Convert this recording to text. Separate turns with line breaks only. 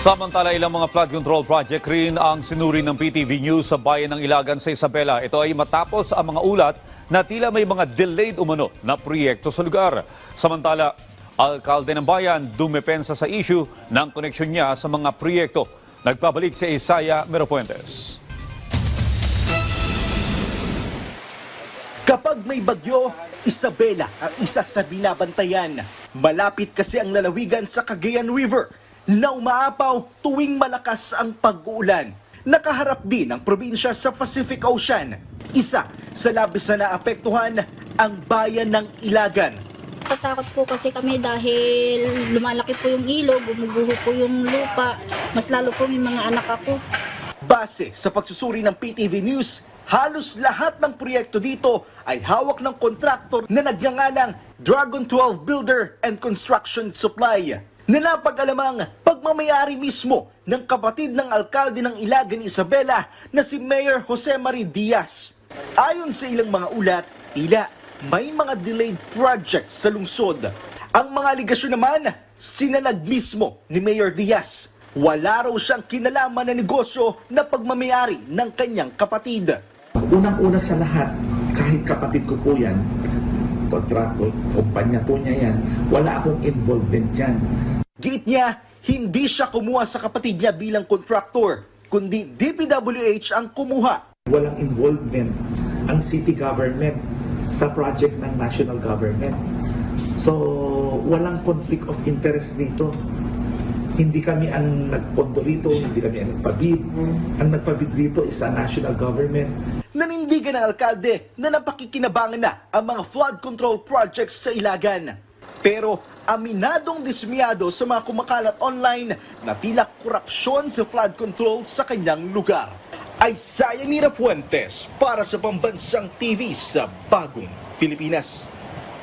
Samantala, ilang mga flood control project rin ang sinuri ng PTV News sa bayan ng Ilagan sa Isabela. Ito ay matapos ang mga ulat na tila may mga delayed umano na proyekto sa lugar. Samantala, alkalde ng bayan dumepensa sa issue ng koneksyon niya sa mga proyekto. Nagpabalik si Isaya Merofuentes.
Kapag may bagyo, Isabela ang isa sa binabantayan. Malapit kasi ang lalawigan sa Cagayan River na umaapaw tuwing malakas ang pag-uulan. Nakaharap din ang probinsya sa Pacific Ocean. Isa sa labis na naapektuhan ang bayan ng Ilagan.
Natatakot po kasi kami dahil lumalaki po yung ilog, gumuguho po yung lupa. Mas lalo po may mga anak ako.
Base sa pagsusuri ng PTV News, halos lahat ng proyekto dito ay hawak ng kontraktor na nagngangalang Dragon 12 Builder and Construction Supply na napag-alamang pagmamayari mismo ng kapatid ng alkalde ng Ilagan Isabela na si Mayor Jose Marie Diaz. Ayon sa ilang mga ulat, tila may mga delayed projects sa lungsod. Ang mga aligasyon naman, sinalag mismo ni Mayor Diaz. Wala raw siyang kinalaman na negosyo na pagmamayari ng kanyang kapatid.
Unang-una sa lahat, kahit kapatid ko po yan, kontrato, kumpanya po niya yan, wala akong involvement dyan.
Giit niya, hindi siya kumuha sa kapatid niya bilang kontraktor, kundi DPWH ang kumuha.
Walang involvement ang city government sa project ng national government. So, walang conflict of interest dito. Hindi kami ang nagpondo rito, hindi kami ang nagpabid. Ang nagpabid rito is ang national government.
Nanindigan ng alkalde na napakikinabangan na ang mga flood control projects sa Ilagan. Pero aminadong dismiyado sa mga kumakalat online na tila korupsyon sa flood control sa kanyang lugar. Ay Sayanira Fuentes para sa Pambansang TV sa Bagong Pilipinas.